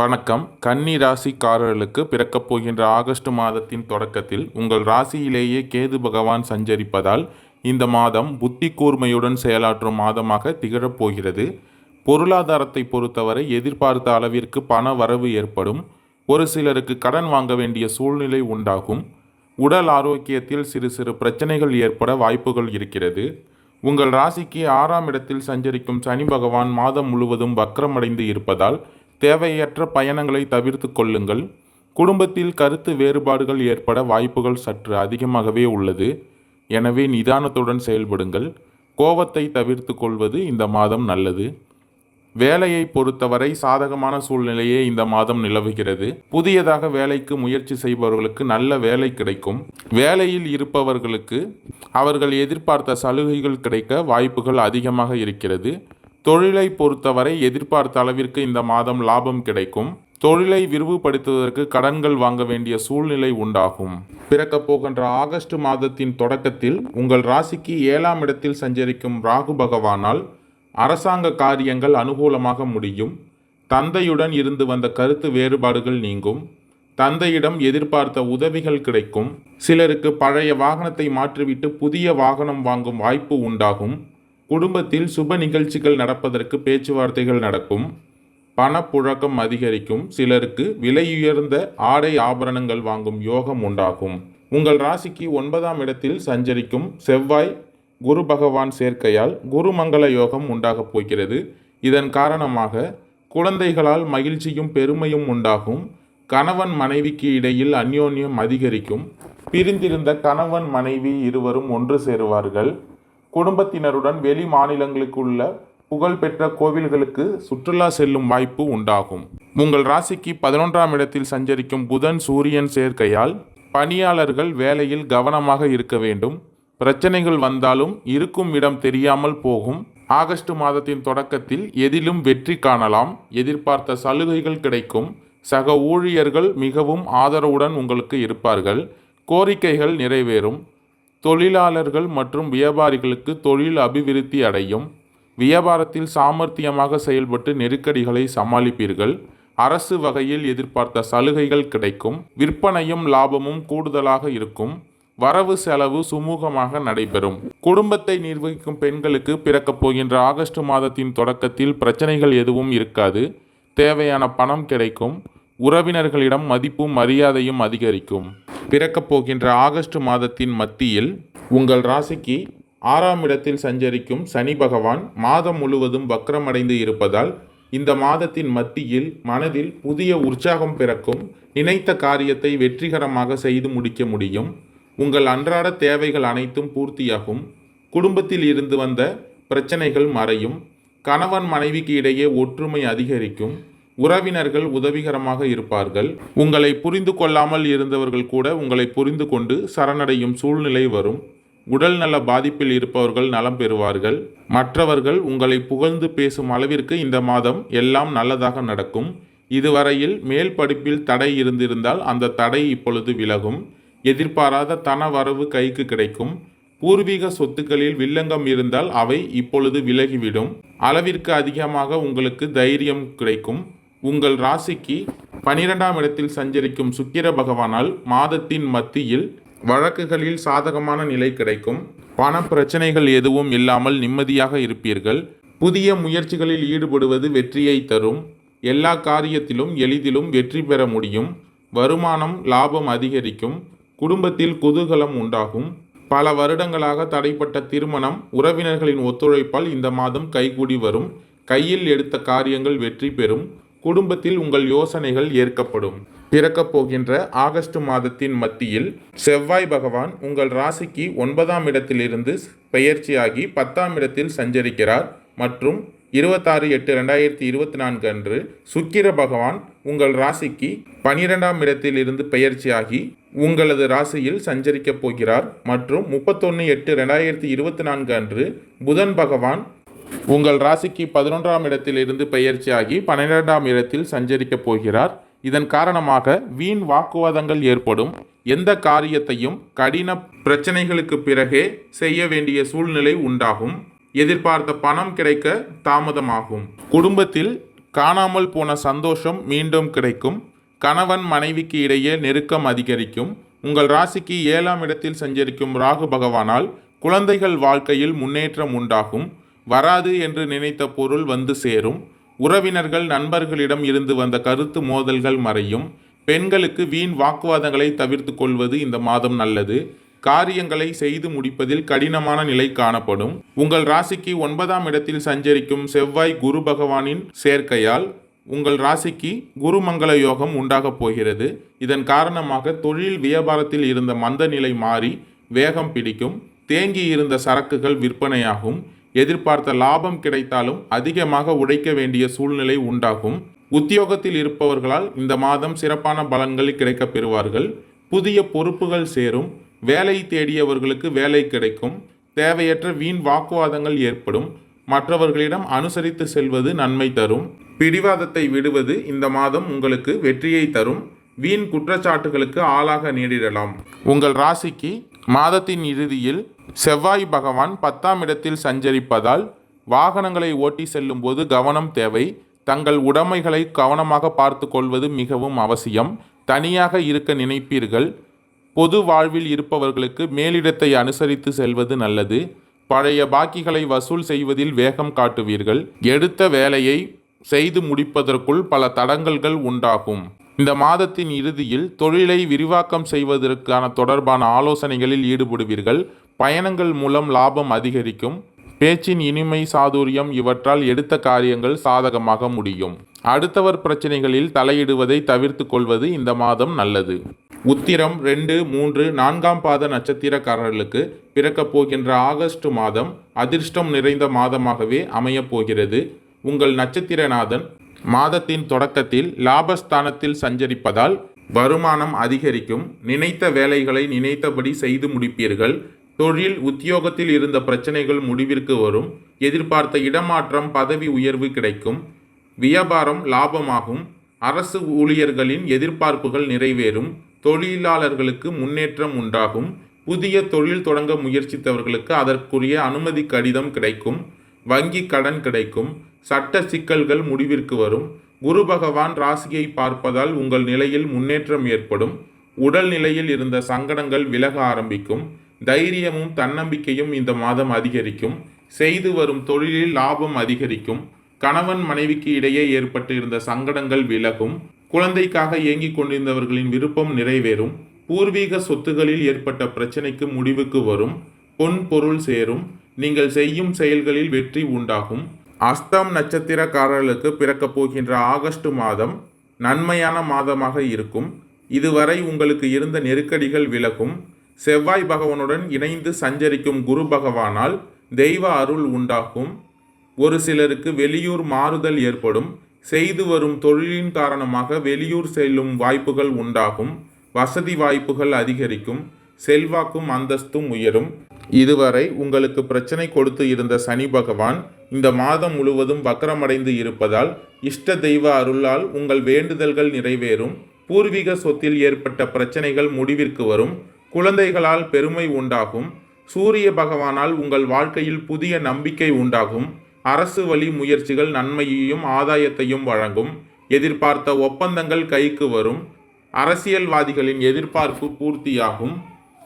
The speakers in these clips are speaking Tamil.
வணக்கம். கன்னி ராசிக்காரர்களுக்கு பிறக்கப் போகின்ற ஆகஸ்ட் மாதத்தின் தொடக்கத்தில் உங்கள் ராசியிலேயே கேது பகவான் சஞ்சரிப்பதால் இந்த மாதம் புத்தி கூர்மையுடன் செயலாற்றும் மாதமாக திகழப்போகிறது பொருளாதாரத்தை பொறுத்தவரை எதிர்பார்த்த அளவிற்கு பண வரவு ஏற்படும். ஒரு சிலருக்கு கடன் வாங்க வேண்டிய சூழ்நிலை உண்டாகும். உடல் ஆரோக்கியத்தில் சிறு சிறு பிரச்சனைகள் ஏற்பட வாய்ப்புகள் இருக்கிறது. உங்கள் ராசிக்கு ஆறாம் இடத்தில் சஞ்சரிக்கும் சனி பகவான் மாதம் முழுவதும் வக்கரமடைந்து இருப்பதால் தேவையற்ற பயணங்களை தவிர்த்து கொள்ளுங்கள். குடும்பத்தில் கருத்து வேறுபாடுகள் ஏற்பட வாய்ப்புகள் சற்று அதிகமாகவே உள்ளது. எனவே நிதானத்துடன் செயல்படுங்கள். கோபத்தை தவிர்த்து கொள்வது இந்த மாதம் நல்லது. வேலையை பொறுத்தவரை சாதகமான சூழ்நிலையே இந்த மாதம் நிலவுகிறது. புதியதாக வேலைக்கு முயற்சி செய்பவர்களுக்கு நல்ல வேலை கிடைக்கும். வேலையில் இருப்பவர்களுக்கு அவர்கள் எதிர்பார்த்த சலுகைகள் கிடைக்க வாய்ப்புகள் அதிகமாக இருக்கிறது. தொழிலை பொறுத்தவரை எதிர்பார்த்த அளவிற்கு இந்த மாதம் லாபம் கிடைக்கும். தொழிலை விரிவுபடுத்துவதற்கு கடன்கள் வாங்க வேண்டிய சூழ்நிலை உண்டாகும். பிறக்கப் போகின்ற ஆகஸ்ட் மாதத்தின் தொடக்கத்தில் உங்கள் ராசிக்கு ஏழாம் இடத்தில் சஞ்சரிக்கும் ராகு பகவானால் அரசாங்க காரியங்கள் அனுகூலமாக முடியும். தந்தையுடன் இருந்து வந்த கருத்து வேறுபாடுகள் நீங்கும். தந்தையிடம் எதிர்பார்த்த உதவிகள் கிடைக்கும். சிலருக்கு பழைய வாகனத்தை மாற்றிவிட்டு புதிய வாகனம் வாங்கும் வாய்ப்பு உண்டாகும். குடும்பத்தில் சுப நிகழ்ச்சிகள் நடப்பதற்கு பேச்சுவார்த்தைகள் நடக்கும். பணப்புழக்கம் அதிகரிக்கும். சிலருக்கு விலையுயர்ந்த ஆடை ஆபரணங்கள் வாங்கும் யோகம் உண்டாகும். உங்கள் ராசிக்கு ஒன்பதாம் இடத்தில் சஞ்சரிக்கும் செவ்வாய் குரு பகவான் சேர்க்கையால் குருமங்கள யோகம் உண்டாகப் போகிறது. இதன் காரணமாக குழந்தைகளால் மகிழ்ச்சியும் பெருமையும் உண்டாகும். கணவன் மனைவிக்கு இடையில் அந்யோன்யம் அதிகரிக்கும். பிரிந்திருந்த கணவன் மனைவி இருவரும் ஒன்று சேருவார்கள். குடும்பத்தினருடன் வெளி மாநிலங்களுக்குள்ள புகழ்பெற்ற கோவில்களுக்கு சுற்றுலா செல்லும் வாய்ப்பு உண்டாகும். உங்கள் ராசிக்கு பதினொன்றாம் இடத்தில் சஞ்சரிக்கும் புதன் சூரியன் சேர்க்கையால் பணியாளர்கள் வேலையில் கவனமாக இருக்க வேண்டும். பிரச்சனைகள் வந்தாலும் இருக்கும் இடம் தெரியாமல் போகும். ஆகஸ்ட் மாதத்தின் தொடக்கத்தில் எதிலும் வெற்றி காணலாம். எதிர்பார்த்த சலுகைகள் கிடைக்கும். சக ஊழியர்கள் மிகவும் ஆதரவுடன் உங்களுக்கு இருப்பார்கள். கோரிக்கைகள் நிறைவேறும். தொழிலாளர்கள் மற்றும் வியாபாரிகளுக்கு தொழில் அபிவிருத்தி அடையும். வியாபாரத்தில் சாமர்த்தியமாக செயல்பட்டு நெருக்கடிகளை சமாளிப்பீர்கள். அரசு வகையில் எதிர்பார்த்த சலுகைகள் கிடைக்கும். விற்பனையும் லாபமும் கூடுதலாக இருக்கும். வரவு செலவு சுமூகமாக நடைபெறும். குடும்பத்தை நிர்வகிக்கும் பெண்களுக்கு பிறக்கப் போகின்ற ஆகஸ்ட் மாதத்தின் தொடக்கத்தில் பிரச்சனைகள் எதுவும் இருக்காது. தேவையான பணம் கிடைக்கும். உறவினர்களிடம் மதிப்பும் மரியாதையும் அதிகரிக்கும். பிறக்கப் போகின்ற ஆகஸ்ட் மாதத்தின் மத்தியில் உங்கள் ராசிக்கு ஆறாம் இடத்தில் சஞ்சரிக்கும் சனி பகவான் மாதம் முழுவதும் வக்ரமடைந்து இருப்பதால் இந்த மாதத்தின் மத்தியில் மனதில் புதிய உற்சாகம் பிறக்கும். நினைத்த காரியத்தை வெற்றிகரமாக செய்து முடிக்க முடியும். உங்கள் அன்றாட தேவைகள் அனைத்தும் பூர்த்தியாகும். குடும்பத்தில் இருந்து வந்த பிரச்சனைகள் மறையும். கணவன் மனைவிக்கு இடையே ஒற்றுமை அதிகரிக்கும். உறவினர்கள் உதவிகரமாக இருப்பார்கள். உங்களை புரிந்து கொள்ளாமல் இருந்தவர்கள் கூட உங்களை புரிந்து கொண்டு சரணடையும் சூழ்நிலை வரும். உடல் நல பாதிப்பில் இருப்பவர்கள் நலம் பெறுவார்கள். மற்றவர்கள் உங்களை புகழ்ந்து பேசும் அளவிற்கு இந்த மாதம் எல்லாம் நல்லதாக நடக்கும். இதுவரையில் மேல் படிப்பில் தடை இருந்திருந்தால் அந்த தடை இப்பொழுது விலகும். எதிர்பாராத தன வரவு கைக்கு கிடைக்கும். பூர்வீக சொத்துக்களில் வில்லங்கம் இருந்தால் அவை இப்பொழுது விலகிவிடும். அளவிற்கு அதிகமாக உங்களுக்கு தைரியம் கிடைக்கும். உங்கள் ராசிக்கு பனிரெண்டாம் இடத்தில் சஞ்சரிக்கும் சுக்கிர பகவானால் மாதத்தின் மத்தியில் வழக்குகளில் சாதகமான நிலை கிடைக்கும். பண பிரச்சனைகள் எதுவும் இல்லாமல் நிம்மதியாக இருப்பீர்கள். புதிய முயற்சிகளில் ஈடுபடுவது வெற்றியை தரும். எல்லா காரியத்திலும் எளிதிலும் வெற்றி பெற முடியும். வருமானம் லாபம் அதிகரிக்கும். குடும்பத்தில் குதூகலம் உண்டாகும். பல வருடங்களாக தடைப்பட்ட திருமணம் உறவினர்களின் ஒத்துழைப்பால் இந்த மாதம் கைகூடி வரும். கையில் எடுத்த காரியங்கள் வெற்றி பெறும். குடும்பத்தில் உங்கள் யோசனைகள் ஏற்கப்படும். பிறக்கப் போகின்ற ஆகஸ்ட் மாதத்தின் மத்தியில் செவ்வாய் பகவான் உங்கள் ராசிக்கு ஒன்பதாம் இடத்திலிருந்து பெயர்ச்சியாகி பத்தாம் இடத்தில் சஞ்சரிக்கிறார். மற்றும் இருபத்தாறு எட்டு ரெண்டாயிரத்தி இருபத்தி நான்கு அன்று சுக்கிர பகவான் உங்கள் ராசிக்கு பனிரெண்டாம் இடத்தில் இருந்து பெயர்ச்சியாகி உங்களது ராசியில் சஞ்சரிக்கப் போகிறார். மற்றும் முப்பத்தொன்று எட்டு ரெண்டாயிரத்தி இருபத்தி நான்கு அன்று புதன் பகவான் உங்கள் ராசிக்கு பதினொன்றாம் இடத்தில் இருந்து பெயர்ச்சியாகி பன்னிரெண்டாம் இடத்தில் சஞ்சரிக்கப் போகிறார். இதன் காரணமாக வீண் வாக்குவாதங்கள் ஏற்படும். எந்த காரியத்தையும் கடின பிரச்சனைகளுக்கு பிறகே செய்ய வேண்டிய சூழ்நிலை உண்டாகும். எதிர்பார்த்த பணம் கிடைக்க தாமதமாகும். குடும்பத்தில் காணாமல் போன சந்தோஷம் மீண்டும் கிடைக்கும். கணவன் மனைவிக்கு இடையே நெருக்கம் அதிகரிக்கும். உங்கள் ராசிக்கு ஏழாம் இடத்தில் சஞ்சரிக்கும் ராகு பகவானால் குழந்தைகள் வாழ்க்கையில் முன்னேற்றம் உண்டாகும். வராது என்று நினைத்த பொருள் வந்து சேரும். உறவினர்கள் நண்பர்களிடம் இருந்து வந்த கருத்து மோதல்கள் மறையும். பெண்களுக்கு வீண் வாக்குவாதங்களை தவிர்த்து கொள்வது இந்த மாதம் நல்லது. காரியங்களை செய்து முடிப்பதில் கடினமான நிலை காணப்படும். உங்கள் ராசிக்கு ஒன்பதாம் இடத்தில் சஞ்சரிக்கும் செவ்வாய் குரு பகவானின் சேர்க்கையால் உங்கள் ராசிக்கு குருமங்கள யோகம் உண்டாகப் போகிறது. இதன் காரணமாக தொழில் வியாபாரத்தில் இருந்த மந்த நிலை மாறி வேகம் பிடிக்கும். தேங்கி இருந்த சரக்குகள் விற்பனையாகும். எதிர்பார்த்த லாபம் கிடைத்தாலும் அதிகமாக உழைக்க வேண்டிய சூழ்நிலை உண்டாகும். உத்தியோகத்தில் இருப்பவர்களால் இந்த மாதம் சிறப்பான பலன்கள் கிடைக்கப் பெறுவார்கள். புதிய பொறுப்புகள் சேரும். வேலை தேடியவர்களுக்கு வேலை கிடைக்கும். தேவையற்ற வீண் வாக்குவாதங்கள் ஏற்படும். மற்றவர்களிடம் அனுசரித்து செல்வது நன்மை தரும். பிடிவாதத்தை விடுவது இந்த மாதம் உங்களுக்கு வெற்றியை தரும். வீண் குற்றச்சாட்டுகளுக்கு ஆளாக நேரிடலாம். உங்கள் ராசிக்கு மாதத்தின் இறுதியில் செவ்வாய் பகவான் பத்தாம் இடத்தில் சஞ்சரிப்பதால் வாகனங்களை ஓட்டி செல்லும்போது கவனம் தேவை. தங்கள் உடைமைகளை கவனமாக பார்த்து கொள்வது மிகவும் அவசியம். தனியாக இருக்க நினைப்பீர்கள். பொது வாழ்வில் இருப்பவர்களுக்கு மேலிடத்தை அனுசரித்து செல்வது நல்லது. பழைய பாக்கிகளை வசூல் செய்வதில் வேகம் காட்டுவீர்கள். எடுத்த வேலையை செய்து முடிப்பதற்குள் பல தடங்கல்கள் உண்டாகும். இந்த மாதத்தின் இறுதியில் தொழிலை விரிவாக்கம் செய்வதற்கான தொடர்பான ஆலோசனைகளில் ஈடுபடுவீர்கள். பயணங்கள் மூலம் லாபம் அதிகரிக்கும். பேச்சின் இனிமை சாதுரியம் இவற்றால் எடுத்த காரியங்கள் சாதகமாக முடியும். அடுத்தவர் பிரச்சனைகளில் தலையிடுவதை தவிர்த்து கொள்வது இந்த மாதம் நல்லது. உத்திரம் ரெண்டு மூன்று நான்காம் பாத நட்சத்திரக்காரர்களுக்கு பிறக்கப் போகின்ற ஆகஸ்ட் மாதம் அதிர்ஷ்டம் நிறைந்த மாதமாகவே அமையப் போகிறது. உங்கள் நட்சத்திரநாதன் மாதத்தின் தொடக்கத்தில் லாபஸ்தானத்தில் சஞ்சரிப்பதால் வருமானம் அதிகரிக்கும். நினைத்த வேலைகளை நினைத்தபடி செய்து முடிப்பீர்கள். தொழில் உத்தியோகத்தில் இருந்த பிரச்சனைகள் முடிவிற்கு வரும். எதிர்பார்த்த இடமாற்றம் பதவி உயர்வு கிடைக்கும். வியாபாரம் லாபமாகும். அரசு ஊழியர்களின் எதிர்பார்ப்புகள் நிறைவேறும். தொழிலாளர்களுக்கு முன்னேற்றம் உண்டாகும். புதிய தொழில் தொடங்க முயற்சித்தவர்களுக்கு அதற்குரிய அனுமதி கடிதம் கிடைக்கும். வங்கி கடன் கிடைக்கும். சட்ட சிக்கல்கள் முடிவிற்கு வரும். குரு பகவான் ராசியை பார்ப்பதால் உங்கள் நிலையில் முன்னேற்றம் ஏற்படும். உடல் நிலையில் இருந்த சங்கடங்கள் விலக ஆரம்பிக்கும். தைரியமும் தன்னம்பிக்கையும் இந்த மாதம் அதிகரிக்கும். செய்து வரும் தொழிலில் லாபம் அதிகரிக்கும். கணவன் மனைவிக்கு இடையே ஏற்பட்டு இருந்த சங்கடங்கள் விலகும். குழந்தைக்காக ஏங்கிக் கொண்டிருந்தவர்களின் விருப்பம் நிறைவேறும். பூர்வீக சொத்துகளில் ஏற்பட்ட பிரச்சனைக்கு முடிவுக்கு வரும். பொன் பொருள் சேரும். நீங்கள் செய்யும் செயல்களில் வெற்றி உண்டாகும். அஸ்தம் நட்சத்திரக்காரர்களுக்கு பிறக்கப் போகின்ற ஆகஸ்ட் மாதம் நன்மையான மாதமாக இருக்கும். இதுவரை உங்களுக்கு இருந்த நெருக்கடிகள் விலகும். செவ்வாய் பகவானுடன் இணைந்து சஞ்சரிக்கும் குரு பகவானால் தெய்வ அருள் உண்டாகும். ஒரு சிலருக்கு வெளியூர் மாறுதல் ஏற்படும். செய்து வரும் தொழிலின் காரணமாக வெளியூர் செல்லும் வாய்ப்புகள் உண்டாகும். வசதி வாய்ப்புகள் அதிகரிக்கும். செல்வாக்கும் அந்தஸ்தும் உயரும். இதுவரை உங்களுக்கு பிரச்சனை கொடுத்து இருந்த சனி பகவான் இந்த மாதம் முழுவதும் வக்கரமடைந்து இருப்பதால் இஷ்ட தெய்வ அருளால் உங்கள் வேண்டுதல்கள் நிறைவேறும். பூர்வீக சொத்தில் ஏற்பட்ட பிரச்சனைகள் முடிவிற்கு வரும். குழந்தைகளால் பெருமை உண்டாகும். சூரிய பகவானால் உங்கள் வாழ்க்கையில் புதிய நம்பிக்கை உண்டாகும். அரசு வழி முயற்சிகள் நன்மையையும் ஆதாயத்தையும் வழங்கும். எதிர்பார்த்த ஒப்பந்தங்கள் கைக்கு வரும். அரசியல்வாதிகளின் எதிர்பார்ப்பு பூர்த்தியாகும்.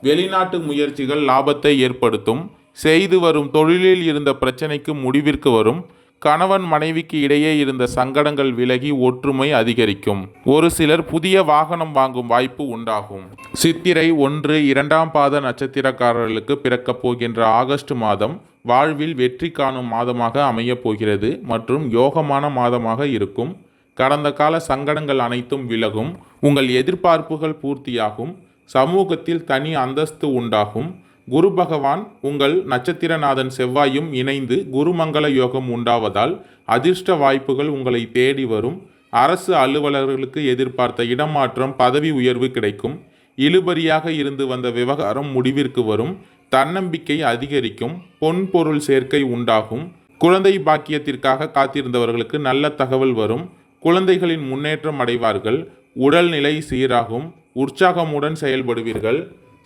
வெளிநாட்டு முயற்சிகள் லாபத்தை ஏற்படுத்தும். செய்து வரும் தொழிலில் இருந்த பிரச்சனைக்கு முடிவிற்கு வரும் கணவன் மனைவிக்கு இடையே இருந்த சங்கடங்கள் விலகி ஒற்றுமை அதிகரிக்கும். ஒரு சிலர் புதிய வாகனம் வாங்கும் வாய்ப்பு உண்டாகும். சித்திரை ஒன்று இரண்டாம் பாத நட்சத்திரக்காரர்களுக்கு பிறக்கப் போகின்ற ஆகஸ்ட் மாதம் வாழ்வில் வெற்றி காணும் மாதமாக அமையப் போகிறது மற்றும் யோகமான மாதமாக இருக்கும். கடந்த கால சங்கடங்கள் அனைத்தும் விலகும். உங்கள் எதிர்பார்ப்புகள் பூர்த்தியாகும். சமூகத்தில் தனி அந்தஸ்து உண்டாகும். குரு பகவான் உங்கள் நட்சத்திரநாதன் செவ்வாயும் இணைந்து குருமங்கள யோகம் உண்டாவதால் அதிர்ஷ்ட வாய்ப்புகள் உங்களை தேடி வரும். அரசு அலுவலர்களுக்கு எதிர்பார்த்த இடமாற்றம் பதவி உயர்வு கிடைக்கும். இழுபறியாக இருந்து வந்த விவகாரம் முடிவிற்கு வரும். தன்னம்பிக்கை அதிகரிக்கும். பொன் பொருள் சேர்க்கை உண்டாகும். குழந்தை பாக்கியத்திற்காக காத்திருந்தவர்களுக்கு நல்ல தகவல் வரும். குழந்தைகளின் முன்னேற்றம் அடைவார்கள். உடல்நிலை சீராகும். உற்சாகமுடன் செயல்படுவீர்கள்.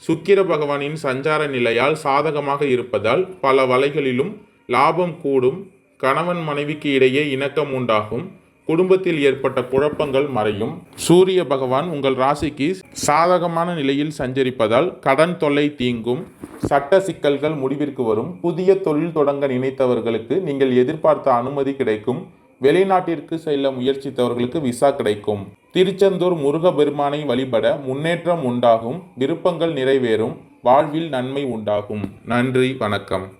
சுக்கிர பகவானின் சஞ்சார நிலையால் சாதகமாக இருப்பதால் பல வலைகளிலும் லாபம் கூடும் கணவன் மனைவிக்கு இடையே இணக்கம் உண்டாகும் குடும்பத்தில் ஏற்பட்ட குழப்பங்கள் மறையும். சூரிய பகவான் உங்கள் ராசிக்கு சாதகமான நிலையில் சஞ்சரிப்பதால் கடன் தொல்லை தீங்கும் சட்ட சிக்கல்கள் முடிவிற்கு வரும். புதிய தொழில் தொடங்க நினைத்தவர்களுக்கு நீங்கள் எதிர்பார்த்த அனுமதி கிடைக்கும். வெளிநாட்டிற்கு செல்ல முயற்சித்தவர்களுக்கு விசா கிடைக்கும். திருச்செந்தூர் முருகபெருமானை வழிபட முன்னேற்றம் உண்டாகும். விருப்பங்கள் நிறைவேறும். வாழ்வில் நன்மை உண்டாகும். நன்றி வணக்கம்.